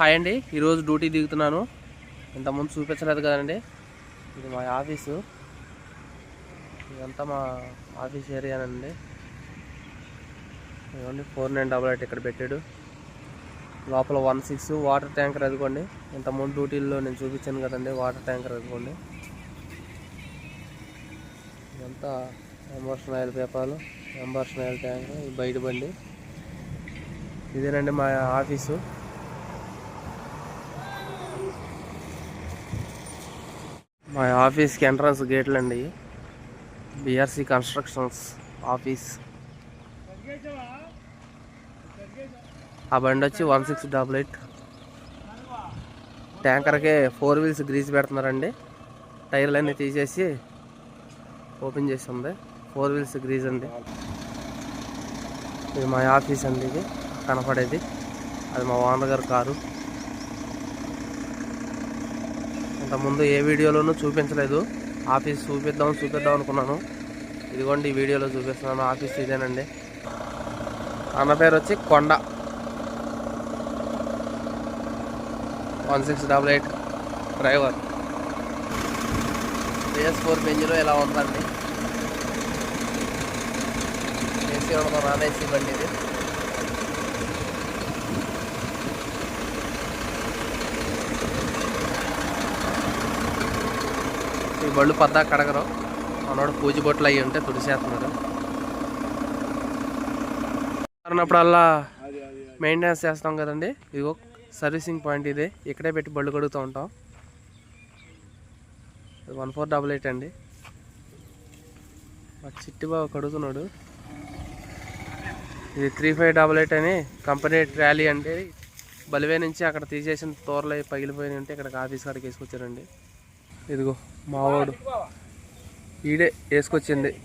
Hi అండి. ఈరోజు duty దిగుతున్నాను. ఇంతకుముందు చూపించలేదు కదండి. ఇది మా ఆఫీసు. ఇదంతా మా ఆఫీస్ ఏరియానండి ఇదిగోండి ఫోర్ నైన్ డబల్ ఎయిట్ ఇక్కడ పెట్టాడు. లోపల వన్ సిక్స్ వాటర్ ట్యాంకర్ అదిగోండి. ఇంతకుముందు డ్యూటీల్లో నేను చూపించాను కదండి వాటర్ ట్యాంకర్ అదిగోండి. ఇదంతా ఎంబర్షన్ ఆయిల్ పేపాలు ఎంబర్షన్ ఆయిల్ ట్యాంకర్ ఇది బయట బండి. ఇదేనండి మా ఆఫీసు. మా ఆఫీస్కి ఎంట్రన్స్ గేట్లు అండి బిఆర్సి కన్స్ట్రక్షన్స్ ఆఫీస్. ఆ బండి వచ్చి వన్ సిక్స్ డబుల్ ఎయిట్. ట్యాంకర్కే ఫోర్ వీల్స్ గ్రీజ్ పెడుతున్నారండి. టైర్లు అన్నీ తీసేసి ఓపెన్ చేసి ఉంది ఫోర్ వీల్స్ గ్రీజ్ అండి. ఇది మా ఆఫీస్ అండి ఇది. కనపడేది. అది మా ఓనర్ గారు కారు. ఇంతకుముందు ఏ వీడియోలోనూ చూపించలేదు. ఆఫీస్ చూపిద్దాం చూపిద్దాం అనుకున్నాను. ఇదిగోండి ఈ వీడియోలో చూపిస్తున్నాను. ఆఫీస్ ఇదేనండి. అన్న పేరు వచ్చి Konda. One six double eight driver. BS four బెంజ్లో ఎలా ఉందండి? ఏసీ ఉండదు? నాన్ ఏసీ బండి ఇది? ఈ బళ్ళు పద్దా కడగరు. మనోడు పూజ బొట్లు అయ్యి ఉంటే తుడిసేస్తున్నారు అన్నప్పుడల్లా మెయింటెనెన్స్ చేస్తాం కదండి. ఇదిగో సర్వీసింగ్ పాయింట్ ఇది. ఇక్కడే పెట్టి బళ్ళు కడుగుతూ ఉంటాం. వన్ ఫోర్ డబల్ ఎయిట్ అండి. మా చిట్టి బాబు కడుగుతున్నాడు. ఇది త్రీ ఫైవ్ డబల్ ఎయిట్ అని కంపెనీ ట్రాలీ అంటే బలివే నుంచి అక్కడ తీసేసిన తోరలు అవి పగిలిపోయినాయి ఉంటే ఇక్కడ ఆఫీస్ కాడికి వేసుకొచ్చారండి. ఇదిగో మావాడు. ఈడే వేసుకొచ్చింది.